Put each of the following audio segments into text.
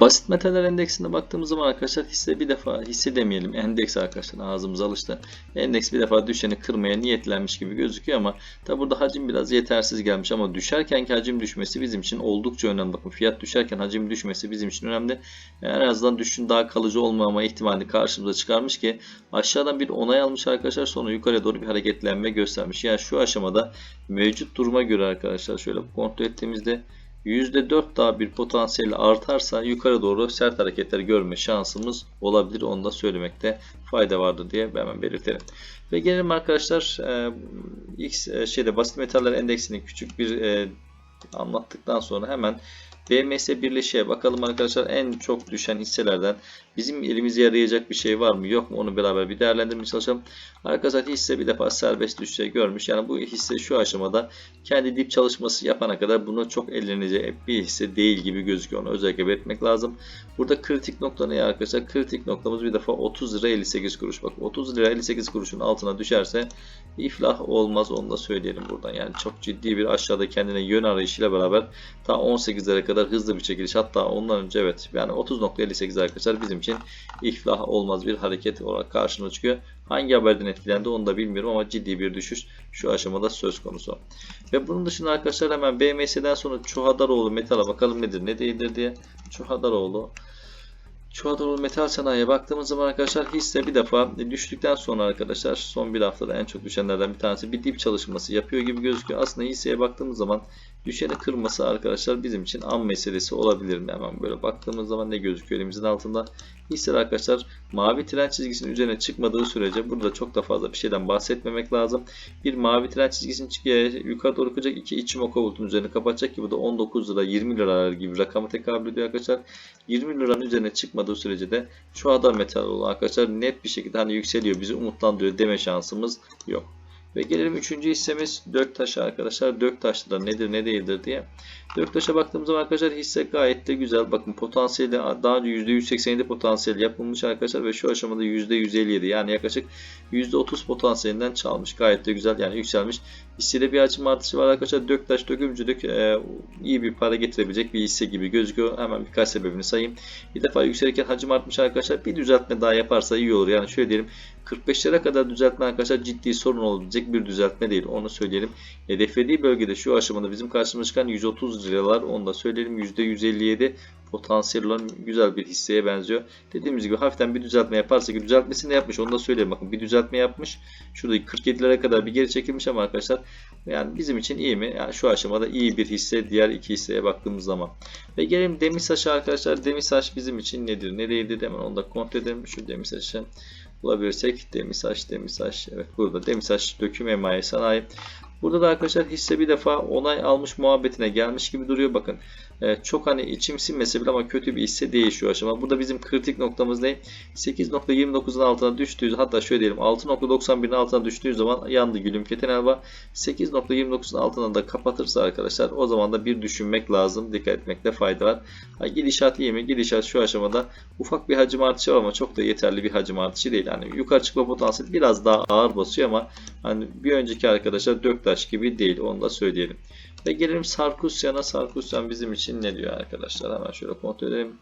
Basit metaller endeksine baktığımız zaman arkadaşlar hisse bir defa hisse demeyelim endeks arkadaşlar ağzımız alıştı. Endeks bir defa düşeni kırmaya niyetlenmiş gibi gözüküyor ama tabi burada hacim biraz yetersiz gelmiş ama düşerkenki hacim düşmesi bizim için oldukça önemli. Bakın fiyat düşerken hacim düşmesi bizim için önemli. En azından düşün daha kalıcı olmama ihtimali karşımıza çıkarmış ki aşağıdan bir onay almış arkadaşlar sonra yukarıya doğru bir hareketlenme göstermiş. Yani şu aşamada mevcut duruma göre arkadaşlar şöyle kontrol ettiğimizde %4 daha bir potansiyeli artarsa yukarı doğru sert hareketler görme şansımız olabilir. Onu da söylemekte fayda vardır diye hemen belirtelim. Ve gelelim arkadaşlar e, X e, şeyde basit metaller endeksini küçük bir e, anlattıktan sonra hemen BMS birleşiğe bakalım arkadaşlar en çok düşen hisselerden bizim elimize yarayacak bir şey var mı yok mu onu beraber bir değerlendirmeye çalışalım. Arkadaşlar hisse bir defa serbest düşüşe görmüş. Yani bu hisse şu aşamada kendi dip çalışması yapana kadar bunu çok ellenecek bir hisse değil gibi gözüküyor. Onu özellikle belirtmek lazım. Burada kritik nokta ne arkadaşlar? Kritik noktamız bir defa 30 lira 58 kuruş. Bak 30 lira 58 kuruşun altına düşerse iflah olmaz onu da söyleyelim buradan. Yani çok ciddi bir aşağıda kendine yön arayışıyla beraber ta 18 lira kadar hızlı bir çekiliş. Hatta ondan önce evet yani 30.58 arkadaşlar bizim için iflah olmaz bir hareket olarak karşımıza çıkıyor. Hangi haberden etkilendi onu da bilmiyorum ama ciddi bir düşüş şu aşamada söz konusu. Ve bunun dışında arkadaşlar hemen BMS'den sonra Çuhadaroğlu metala bakalım nedir ne değildir diye. Çuhadaroğlu Çuhadaroğlu metal sanayiye baktığımız zaman arkadaşlar hisse bir defa düştükten sonra arkadaşlar son bir haftada en çok düşenlerden bir tanesi bir dip çalışması yapıyor gibi gözüküyor. Aslında hisseye baktığımız zaman düşeni kırması arkadaşlar bizim için an meselesi olabilir mi? Hemen böyle baktığımız zaman ne gözüküyor elimizin altında? Hisseler arkadaşlar mavi tren çizgisinin üzerine çıkmadığı sürece burada çok da fazla bir şeyden bahsetmemek lazım. Bir mavi tren çizgisinin yukarı doğru kıracak iki içim oka bulutun üzerine kapatacak ki bu da 19 lira 20 lira gibi rakamı tekabül ediyor arkadaşlar. 20 liranın üzerine çıkmadığı sürece de şu adam metal olan arkadaşlar net bir şekilde hani yükseliyor bizi umutlandırıyor deme şansımız yok. Ve gelelim üçüncü hissemiz Döktaş arkadaşlar. Döktaş'ta da nedir ne değildir diye. Döktaş'a baktığımız zaman arkadaşlar hisse gayet de güzel. Bakın potansiyeli daha önce %187 potansiyel yapılmış arkadaşlar ve şu aşamada %157 yani yaklaşık %30 potansiyelinden çalmış. Gayet de güzel yani yükselmiş. Hissede bir açım artışı var arkadaşlar. Döktaş dökümcülük e, iyi bir para getirebilecek bir hisse gibi gözüküyor. Hemen birkaç sebebini sayayım. Bir defa yükselirken hacim artmış arkadaşlar. Bir düzeltme daha yaparsa iyi olur. Yani şöyle diyelim 45'lere kadar düzeltme arkadaşlar ciddi sorun olabilecek bir düzeltme değil. Onu söyleyelim. Hedeflediği bölgede şu aşamada bizim karşımıza çıkan 130 liralar. Onu da söyleyelim. %157 potansiyel olan güzel bir hisseye benziyor. Dediğimiz gibi hafiften bir düzeltme yaparsa ki düzeltmesini de yapmış. Onu da söyleyeyim. Bakın bir düzeltme yapmış. Şurada 47'lere kadar bir geri çekilmiş ama arkadaşlar yani bizim için iyi mi? Yani şu aşamada iyi bir hisse diğer iki hisseye baktığımız zaman. Ve gelelim Demisaş'a arkadaşlar. Demisaş bizim için nedir? Ne değildir? Hemen onu da kontrol edelim. Şu Demisaş'ı bulabilirsek Demisaş, Demisaş. Evet burada Demisaş döküm emayi sanayi. Burada da arkadaşlar hisse bir defa onay almış muhabbetine gelmiş gibi duruyor. Bakın e, çok hani içim sinmese bile ama kötü bir hisse değil şu aşama. Burada bizim kritik noktamız ne? 8.29'un altına düştüğü hatta şöyle diyelim 6.91'in altına düştüğü zaman yandı gülüm keten elva. 8.29'un altına da kapatırsa arkadaşlar o zaman da bir düşünmek lazım. Dikkat etmekte fayda var. Ha, gidişat iyi mi? Gidişat şu aşamada ufak bir hacim artışı var ama çok da yeterli bir hacim artışı değil. Yani yukarı çıkma potansiyeli biraz daha ağır basıyor ama hani bir önceki arkadaşlar Döktaş gibi değil. Onu da söyleyelim. Ve gelelim Sarkusyan'a. Sarkusyan bizim için ne diyor arkadaşlar? Hemen şöyle kontrol edelim.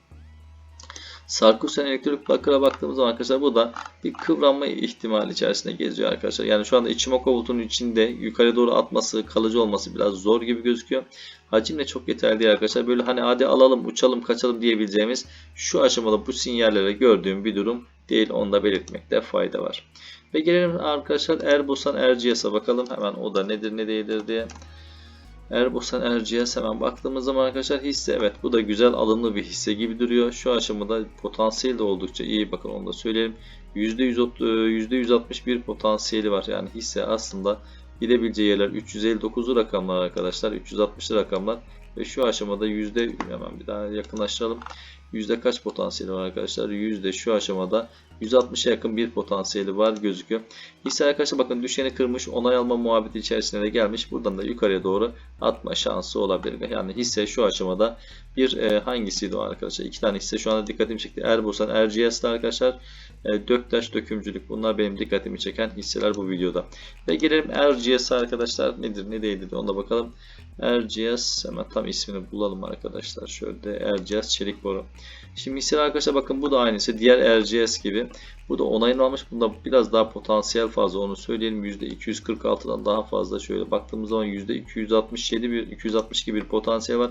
Sarkusyan elektrik bakıra baktığımız zaman arkadaşlar bu da bir kıvranma ihtimali içerisinde geziyor arkadaşlar. Yani şu anda Ichimoku bulutunun içinde yukarı doğru atması, kalıcı olması biraz zor gibi gözüküyor. Hacim de çok yeterli değil arkadaşlar. Böyle hani hadi alalım, uçalım, kaçalım diyebileceğimiz şu aşamada bu sinyallere gördüğüm bir durum değil. Onu da belirtmekte fayda var. Ve gelelim arkadaşlar Erbosan Erciyes'e bakalım. Hemen o da nedir ne değildir diye. Erbosan Erciyes hemen baktığımız zaman arkadaşlar hisse evet bu da güzel alımlı bir hisse gibi duruyor. Şu aşamada potansiyel de oldukça iyi bakın onu da söyleyelim. %161 potansiyeli var yani hisse aslında gidebileceği yerler 359'lu rakamlar arkadaşlar 360'lı rakamlar ve şu aşamada yüzde hemen bir daha yakınlaştıralım. Yüzde kaç potansiyeli var arkadaşlar? Yüzde şu aşamada 160'a yakın bir potansiyeli var gözüküyor. Hisse arkadaşlar bakın düşeni kırmış onay alma muhabbeti içerisine de gelmiş. Buradan da yukarıya doğru atma şansı olabilir. Yani hisse şu aşamada bir e, hangisiydi o arkadaşlar? İki tane hisse şu anda dikkatimi çekti. Erbosan, Erciyes'te arkadaşlar. E, Döktaş, Dökümcülük. Bunlar benim dikkatimi çeken hisseler bu videoda. Ve gelelim Erciyes arkadaşlar. Nedir ne değildir ona bakalım. Erciyes hemen tam ismini bulalım arkadaşlar. Şöyle Erciyes Çelik Boru. Şimdi hisseler arkadaşlar bakın bu da aynısı. Diğer RGS gibi. Bu da onayını almış. Bunda biraz daha potansiyel fazla onu söyleyelim. %246'dan daha fazla şöyle baktığımız zaman %267 bir 260 gibi bir potansiyel var.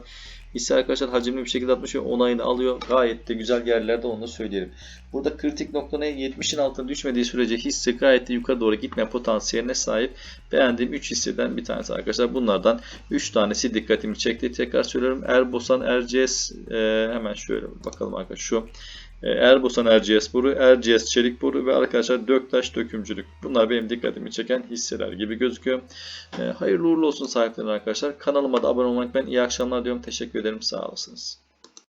Hisse arkadaşlar hacimli bir şekilde atmış ve onayını alıyor. Gayet de güzel yerlerde onu da söyleyelim. Burada kritik nokta ne? 70'in altına düşmediği sürece hisse gayet de yukarı doğru gitme potansiyeline sahip. Beğendiğim 3 hisseden bir tanesi arkadaşlar. Bunlardan 3 tanesi dikkatimi çekti. Tekrar söylüyorum. Erbosan, Erciyes e, hemen şöyle bakalım arkadaşlar. Şu Erbosan Erciyes boru, Erciyes çelik ve arkadaşlar Döktaş dökümcülük. Bunlar benim dikkatimi çeken hisseler gibi gözüküyor. E, hayırlı uğurlu olsun sahiplerine arkadaşlar. Kanalıma da abone olmayı unutmayın. İyi akşamlar diyorum. Teşekkür ederim. Sağ olasınız.